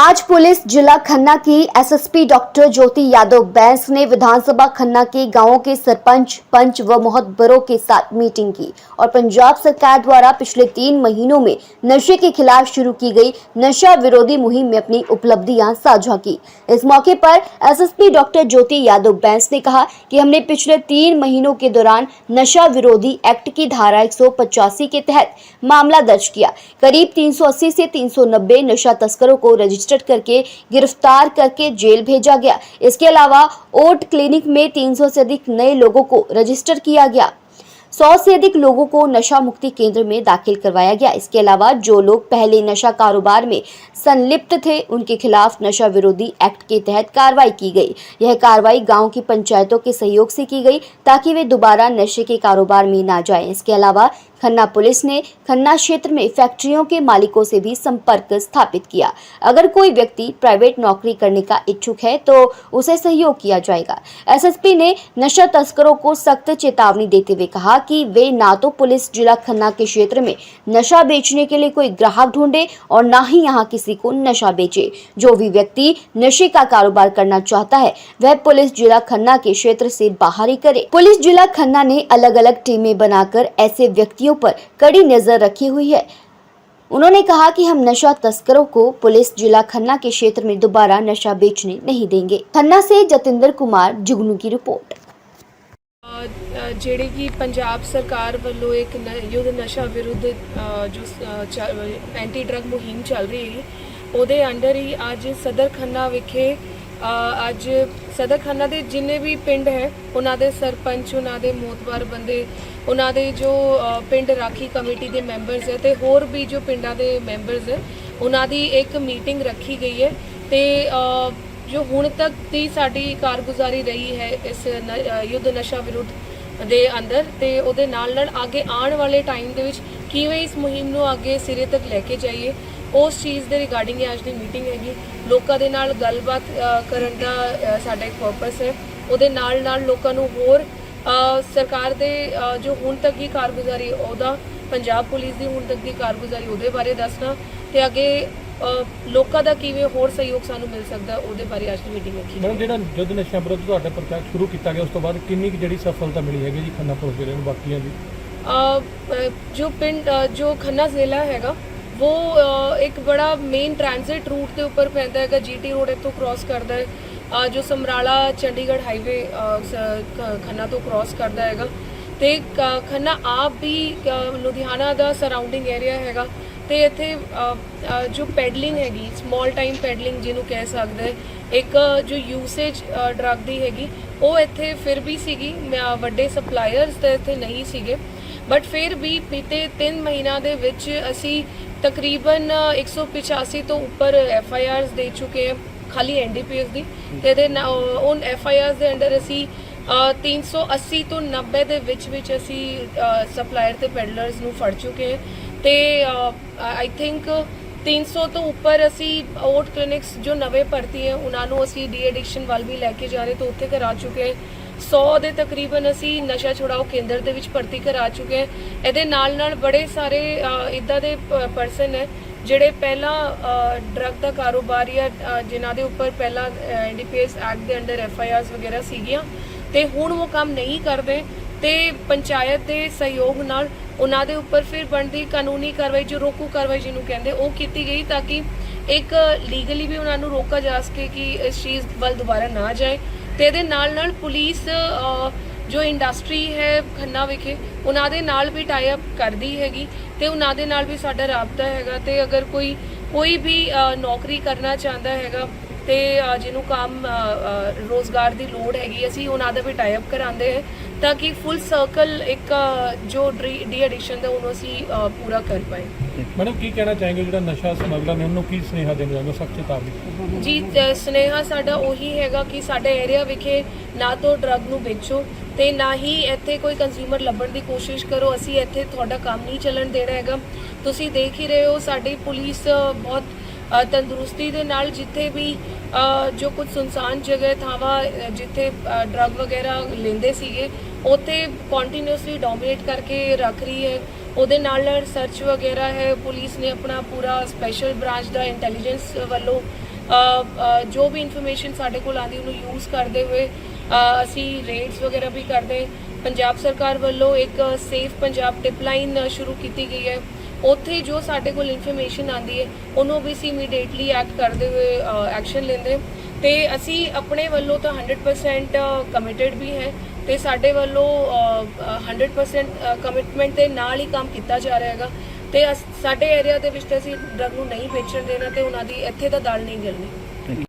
आज पुलिस जिला खन्ना की एसएसपी डॉक्टर ज्योति यादव बैंस ने विधानसभा खन्ना के गाँवों के सरपंच, पंच व मोहतबरों के साथ मीटिंग की और पंजाब सरकार द्वारा पिछले तीन महीनों में नशे के खिलाफ शुरू की गई नशा विरोधी मुहिम में अपनी उपलब्धियाँ साझा की। इस मौके पर एसएसपी डॉक्टर ज्योति यादव बैंस ने कहा कि हमने पिछले तीन महीनों के दौरान नशा विरोधी एक्ट की धारा एक सौ पचासी के तहत मामला दर्ज किया। करीब 380 से 390 नशा तस्करों को रजिस्टर्ड करके, गिरफ़्तार करके जेल भेजा गया। इसके अलावा, ओट क्लिनिक में 300 से अधिक नए लोगों को रजिस्टर किया गया। सौ से अधिक लोगों को नशा मुक्ति केंद्र में दाखिल करवाया गया। इसके अलावा, जो लोग पहले नशा कारोबार में संलिप्त थे, उनके खिलाफ नशा विरोधी एक्ट के तहत कार्रवाई की गई। यह कार्रवाई गाँव की पंचायतों के सहयोग से की गई, ताकि वे दोबारा नशे के कारोबार में ना जाएँ। इसके अलावा खन्ना पुलिस ने खन्ना क्षेत्र में फैक्ट्रियों के मालिकों से भी संपर्क स्थापित किया। अगर कोई व्यक्ति प्राइवेट नौकरी करने का इच्छुक है तो उसे सहयोग किया जाएगा। एसएसपी ने नशा तस्करों को सख्त चेतावनी देते हुए कहा कि वे ना तो पुलिस जिला खन्ना के क्षेत्र में नशा बेचने के लिए कोई ग्राहक ढूंढे और ना ही यहाँ किसी को नशा बेचे। जो भी व्यक्ति नशे का कारोबार करना चाहता है, वह पुलिस जिला खन्ना के क्षेत्र से बाहर ही करे। पुलिस जिला खन्ना ने अलग अलग टीमें बनाकर ऐसे व्यक्तियों पर कड़ी नजर रखी हुई है उन्होंने कहा कि हम नशा तस्करों को पुलिस जिला खन्ना के क्षेत्र में दोबारा नशा बेचने नहीं देंगे खन्ना से जतिंदर कुमार जुगनू की रिपोर्ट ਅ, ਅ, ਜਿਹੜੇ ਕਿ ਪੰਜਾਬ ਸਰਕਾਰ ਵੱਲੋਂ ਇੱਕ ਨ- ਯੁੱਧ ਨਸ਼ਾ ਵਿਰੁੱਧ ਅ, ਜੋ ਸ- ਅ, ਚ- ਐਂਟੀ ਡਰਗ ਮੁਹਿੰਮ ਚੱਲ ਰਹੀ ਹੈ ਉਹਦੇ ਅੰਡਰ ਹੀ ਅੱਜ ਸਦਰ ਖੰਨਾ ਵਿਖੇ ਅ, ਅੱਜ ਸਦਰ ਖੰਨਾ ਦੇ ਜਿੰਨੇ ਵੀ ਪਿੰਡ ਹੈ, ਉਹਨਾਂ ਦੇ ਸਰਪੰਚ, ਉਹਨਾਂ ਦੇ ਮੋਤਬਾਰ ਬੰਦੇ, ਉਹਨਾਂ ਦੇ ਜੋ ਪਿੰਡ ਰਾਖੀ ਕਮੇਟੀ ਦੇ ਮੈਂਬਰਸ ਹੈ ਤੇ ਹੋਰ ਵੀ ਜੋ ਪਿੰਡਾਂ ਦੇ ਮੈਂਬਰਸ ਹੈ, ਉਹਨਾਂ ਦੀ ਇੱਕ ਮੀਟਿੰਗ ਰੱਖੀ ਗਈ ਹੈ ਤੇ ਜੋ ਹੁਣ ਤੱਕ ਦੀ ਸਾਡੀ ਕਾਰਗੁਜ਼ਾਰੀ ਰਹੀ ਹੈ ਇਸ ਯੁੱਧ ਨਸ਼ਾ ਵਿਰੁੱਧ ਦੇ ਅੰਦਰ ਤੇ ਉਹਦੇ ਨਾਲ ਨਾਲ ਅੱਗੇ ਆਉਣ ਵਾਲੇ ਟਾਈਮ ਦੇ ਵਿੱਚ ਕਿਵੇਂ ਇਸ ਮੁਹਿੰਮ ਨੂੰ ਅੱਗੇ ਸਿਰੇ ਤੱਕ ਲੈ ਕੇ ਜਾਈਏ ਉਸ ਚੀਜ਼ ਦੇ ਰਿਗਾਰਡਿੰਗ ਅੱਜ ਦੀ ਮੀਟਿੰਗ ਹੈਗੀ। ਲੋਕਾਂ ਦੇ ਨਾਲ ਗੱਲਬਾਤ ਕਰਨ ਦਾ ਸਾਡਾ ਇੱਕ ਪਰਪਸ ਹੈ। ਉਹਦੇ ਨਾਲ ਨਾਲ ਲੋਕਾਂ ਨੂੰ ਹੋਰ ਸਰਕਾਰ ਦੇ ਜੋ ਹੁਣ ਤੱਕ ਦੀ ਕਾਰਗੁਜ਼ਾਰੀ ਉਹਦਾ ਪੰਜਾਬ ਪੁਲਿਸ ਦੀ ਹੁਣ ਤੱਕ ਦੀ ਕਾਰਗੁਜ਼ਾਰੀ ਉਹਦੇ ਬਾਰੇ ਦੱਸਣਾ। ਤੇ ਅੱਗੇ ਲੋਕਾਂ ਦਾ ਕਿਵੇਂ ਹੋਰ ਸਹਿਯੋਗ ਸਾਨੂੰ ਮਿਲ ਸਕਦਾ ਉਹਦੇ ਬਾਰੇ ਅੱਜ ਦੀ ਮੀਟਿੰਗ ਰੱਖੀ ਮੈਡਮ ਜਿਹੜਾ ਯੁੱਧ ਨਸ਼ਿਆਂ ਵਿਰੁੱਧ ਤੁਹਾਡਾ ਪ੍ਰਚਾਰ ਸ਼ੁਰੂ ਕੀਤਾ ਗਿਆ ਉਸ ਤੋਂ ਬਾਅਦ ਕਿੰਨੀ ਕੁ ਜਿਹੜੀ ਸਫਲਤਾ ਮਿਲੀ ਹੈਗੀ ਜੀ ਖੰਨਾ ਪੁਲਿਸ ਜਿਹੜੇ ਨੂੰ ਬਾਕੀਆਂ ਦੀ? ਜੋ ਪਿੰਡ ਜੋ ਖੰਨਾ ਜ਼ਿਲ੍ਹਾ ਹੈਗਾ ਉਹ ਇੱਕ ਬੜਾ ਮੇਨ ਟ੍ਰਾਂਜ਼ਿਟ ਰੂਟ ਦੇ ਉੱਪਰ ਪੈਂਦਾ ਹੈਗਾ ਜੀਟੀ ਰੋਡ ਇੱਥੋਂ ਕ੍ਰਾਸ ਕਰਦਾ ਹੈ। ਜੋ ਸਮਰਾਲਾ ਚੰਡੀਗੜ੍ਹ ਹਾਈਵੇ ਖੰਨਾ ਤੋਂ ਕ੍ਰਾਸ ਕਰਦਾ ਹੈਗਾ। ਤੇ, ਕ- ਖੰਨਾ ਆਪ ਵੀ ਲੁਧਿਆਣਾ ਦਾ ਸਰਾਊਂਡਿੰਗ ਏਰੀਆ ਹੈਗਾ। ਤੇ ਇੱਥੇ ਜੋ ਪੈਡਲਿੰਗ ਹੈਗੀ ਸਮਾਲ ਟਾਈਮ ਪੈਡਲਿੰਗ ਜਿਹਨੂੰ ਕਹਿ ਸਕਦੇ ਇੱਕ ਜੋ ਯੂਸੇਜ ਡਰੱਗ ਦੀ ਹੈਗੀ, ਉਹ ਇੱਥੇ ਫਿਰ ਵੀ ਸੀਗੀ। ਵੱਡੇ ਸਪਲਾਇਰਸ ਤੇ ਇੱਥੇ ਨਹੀਂ ਸੀਗੇ। ਬਟ ਫਿਰ ਵੀ ਬੀਤੇ 3 ਮਹੀਨਿਆਂ ਦੇ ਵਿੱਚ ਅਸੀਂ ਤਕਰੀਬਨ 185 ਤੋਂ ਉੱਪਰ ਐਫ ਆਈ ਆਰਸ ਦੇ ਚੁੱਕੇ ਹਾਂ ਖਾਲੀ ਐਨ ਡੀ ਪੀ ਐਸ ਦੀ। ਤੇ ਇਹਦੇ ਨਾ- ਉਹ ਐਫ ਆਈ ਆਰਸ ਦੇ ਅੰਡਰ ਅਸੀਂ ਅ, 380 ਤੋਂ 90 ਦੇ ਵਿੱਚ ਵਿੱਚ ਅਸੀਂ ਸਪਲਾਇਰ ਤੇ ਪੈਡਲਰਸ ਨੂੰ ਫੜ ਚੁੱਕੇ ਹਾਂ। ਤੇ ਆਈ ਥਿੰਕ 300 ਤੋਂ ਉੱਪਰ ਅਸੀਂ ਓਟ ਕਲੀਨਿਕਸ ਜੋ ਨਵੇਂ ਭਰਤੀ ਹੈ ਉਹਨਾਂ ਨੂੰ ਅਸੀਂ ਡੀ ਐਡਿਕਸ਼ਨ ਵੱਲ ਵੀ ਲੈ ਕੇ ਜਾ ਰਹੇ ਤੋਂ ਉੱਥੇ ਕਰਾ ਚੁੱਕੇ ਹਾਂ। 100 ਦੇ ਤਕਰੀਬਨ ਅਸੀਂ ਨਸ਼ਾ ਛੁਡਾਓ ਕੇਂਦਰ ਦੇ ਵਿੱਚ ਭਰਤੀ ਕਰਾ ਚੁੱਕੇ ਹਾਂ। ਇਹਦੇ ਨਾਲ ਨਾਲ ਬੜੇ ਸਾਰੇ ਇਦਾਂ ਦੇ ਪਰਸਨ ਹੈ ਜਿਹੜੇ ਪਹਿਲਾਂ ਡਰੱਗ ਦਾ ਕਾਰੋਬਾਰ ਜਾਂ ਅ, ਜਿਨ੍ਹਾਂ ਦੇ ਉੱਪਰ ਪਹਿਲਾਂ ਐਨਡੀਪੀਐਸ ਐਕਟ ਦੇ ਅੰਡਰ ਐਫਆਈਆਰਸ ਵਗੈਰਾ ਸੀਗੀਆਂ ਤੇ ਹੁਣ ਉਹ ਕੰਮ ਨਹੀਂ ਕਰਦੇ ਤੇ ਪੰਚਾਇਤ ਦੇ ਸਹਿਯੋਗ ਨਾਲ ਉਹਨਾਂ ਦੇ ਉੱਪਰ ਫਿਰ ਬਣਦੀ ਕਾਨੂੰਨੀ ਕਾਰਵਾਈ ਜੋ ਰੋਕੂ ਕਾਰਵਾਈ ਜਿਹਨੂੰ ਕਹਿੰਦੇ ਉਹ ਕੀਤੀ ਗਈ ਤਾਂ ਕਿ ਇੱਕ ਲੀਗਲੀ ਵੀ ਉਹਨਾਂ ਨੂੰ ਰੋਕਾ ਜਾ ਸਕੇ ਕਿ ਇਸ ਚੀਜ਼ ਵੱਲ ਦੁਬਾਰਾ ਨਾ ਜਾਏ। ਤੇ ਇਹਦੇ ਨਾਲ ਨਾਲ ਪੁਲਿਸ ਜੋ ਇੰਡਸਟਰੀ ਹੈ ਖੰਨਾ ਵਿਖੇ, ਉਹਨਾਂ ਦੇ ਨਾਲ ਵੀ ਟਾਈ ਅਪ ਕਰਦੀ ਹੈਗੀ ਤੇ ਉਹਨਾਂ ਦੇ ਨਾਲ ਵੀ ਸਾਡਾ ਰਾਬਤਾ ਹੈਗਾ ਤੇ ਅਗਰ ਕੋਈ ਕੋਈ ਵੀ ਨੌਕਰੀ ਕਰਨਾ ਚਾਹੁੰਦਾ ਹੈਗਾ ਤੇ ਜਿਹਨੂੰ ਕੰਮ ਰੋਜ਼ਗਾਰ ਦੀ ਲੋੜ ਹੈਗੀ ਅਸੀਂ ਉਹਨਾਂ ਦਾ ਵੀ ਟਾਈ ਅਪ ਕਰਾਉਂਦੇ ਹੈ ਤਾਂ ਕਿ ਫੁੱਲ ਸਰਕਲ ਇੱਕ ਜੋ ਡੀ ਐਡਿਕਸ਼ਨ ਦਾ ਉਹਨੂੰ ਅਸੀਂ ਪੂਰਾ ਕਰ ਪਾਏ। ਮੈਡਮ ਕੀ ਕਹਿਣਾ ਚਾहेंगे ਜਿਹੜਾ ਨਸ਼ਾ ਸਮਗਲਰ ਨੇ ਉਹਨੂੰ ਕੀ ਸੁਨੇਹਾ ਦੇਣਾ ਚਾਹੁੰਦੇ ਸਖਤ ਚੇਤਾਵਨੀ। ਜੀ ਸੁਨੇਹਾ ਸਾਡਾ ਉਹੀ ਹੈਗਾ ਕਿ ਸਾਡੇ ਏਰੀਆ ਵਿਖੇ ਨਾ ਤਾਂ ਡਰੱਗ ਨੂੰ ਵੇਚੋ ਤੇ ਨਾ ਹੀ ਇੱਥੇ ਕੋਈ ਕੰਜ਼ਿਊਮਰ ਲੱਭਣ ਦੀ ਕੋਸ਼ਿਸ਼ ਕਰੋ। ਅਸੀਂ ਇੱਥੇ ਤੁਹਾਡਾ ਕੰਮ ਨਹੀਂ ਚੱਲਣ ਦੇਣਾ ਹੈਗਾ। ਤੁਸੀਂ ਦੇਖ ਹੀ ਰਹੇ ਹੋ ਸਾਡੀ ਪੁਲਿਸ ਬਹੁਤ ਤੰਦਰੁਸਤੀ ਦੇ ਨਾਲ ਜਿੱਥੇ ਵੀ ਜੋ ਕੁਝ ਸੁਨਸਾਨ ਜਗ੍ਹਾ, ਥਾਵਾਂ ਜਿੱਥੇ ਡਰੱਗ ਵਗੈਰਾ ਲੈਂਦੇ ਸੀਗੇ, ਉੱਥੇ ਕੰਟੀਨਿਊਸਲੀ ਡੋਮੀਨੇਟ ਕਰਕੇ ਰੱਖ ਰਹੀ ਹੈ। ਉਹਦੇ ਨਾਲ ਨਾਲ ਸਰਚ ਵਗੈਰਾ ਹੈ। ਪੁਲਿਸ ਨੇ ਆਪਣਾ ਪੂਰਾ ਸਪੈਸ਼ਲ ਬ੍ਰਾਂਚ ਦਾ ਇੰਟੈਲੀਜੈਂਸ ਵੱਲੋਂ ਜੋ ਵੀ ਇਨਫੋਰਮੇਸ਼ਨ ਸਾਡੇ ਕੋਲ ਆਂਦੀ ਉਹਨੂੰ ਯੂਜ਼ ਕਰਦੇ ਹੋਏ ਅਸੀਂ ਰੇਡਸ ਵਗੈਰਾ ਵੀ ਕਰਦੇ। ਪੰਜਾਬ ਸਰਕਾਰ ਵੱਲੋਂ ਇੱਕ ਸੇਫ ਪੰਜਾਬ ਟਿਪਲਾਈਨ ਸ਼ੁਰੂ ਕੀਤੀ ਗਈ ਹੈ। ਉੱਥੇ ਜੋ ਸਾਡੇ ਕੋਲ ਇਨਫੋਰਮੇਸ਼ਨ ਆਂਦੀ ਹੈ ਉਹਨੂੰ ਵੀ ਅਸੀਂ ਇਮੀਡੀਏਟਲੀ ਐਕਟ ਕਰਦੇ ਹੋਏ ਐਕਸ਼ਨ ਲੈਂਦੇ ਤੇ ਅਸੀਂ ਆਪਣੇ ਵੱਲੋਂ ਤਾਂ 100% ਕਮਿਟਿਡ ਵੀ ਹੈ। ਤੇ ਸਾਡੇ ਵੱਲੋਂ ਅ, ਅ, 100% ਕਮਿਟਮੈਂਟ ਦੇ ਨਾਲ ਹੀ ਕੰਮ ਕੀਤਾ ਜਾ ਰਿਹਾ ਹੈਗਾ। ਤੇ ਅਸ- ਸਾਡੇ ਏਰੀਆ ਦੇ ਵਿੱਚ ਤਾਂ ਅਸੀਂ ਡਰਗ ਨੂੰ ਨਹੀਂ ਵੇਚਣ ਦੇਣਾ ਤੇ ਉਹਨਾਂ ਦੀ ਇੱਥੇ ਤਾਂ ਦਾਲ ਨਹੀਂ ਗਲਣੀ